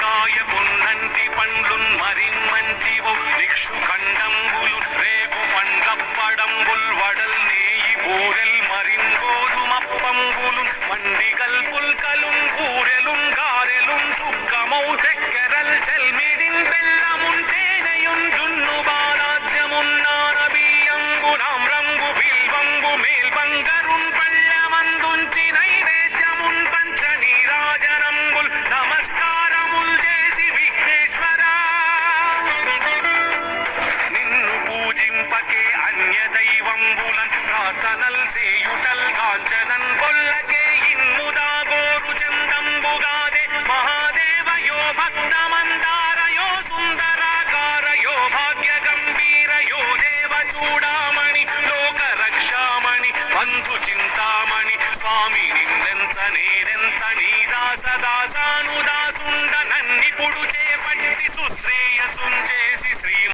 కాయ పొన్నంటి పండ్లున్ మరిమ్మంచివో దిక్షు ఖండంబులు రేగు పండ్లప్పడంబుల్ వడల్ నేయి బూరెల్ మరింగోదుమప్పంబులు మండిగల్ పుల్కలున్ బూరెలున్ గారెలున్ చుక్కమౌ చెక్కెరల్ చెల్మిడిన్ బెల్లమున్ తేనెయున్ జున్ను బాలాజ్యమున్నాన బియ్యంబునాం రంగు బిల్వంబు మేల్బంగరున్ పళ్ళమందుంచి దైవంబులన్ ప్రార్థనల్ చేయుటల్ కాంచనన్ కొల్లకే ఇన్ముదా గోరు చందంబుగాదే మహాదేవయో భక్తమందారయో సుందరాకారయో భాగ్య గంభీరయో దేవ చూడామణి లోక రక్షామణి బంధు చింతామణి స్వామి నిన్నెంత నేనెంత నీ దాస దాసానుదాసుండ నన్నిపుడు చేపట్టి సుశ్రేయసుంచే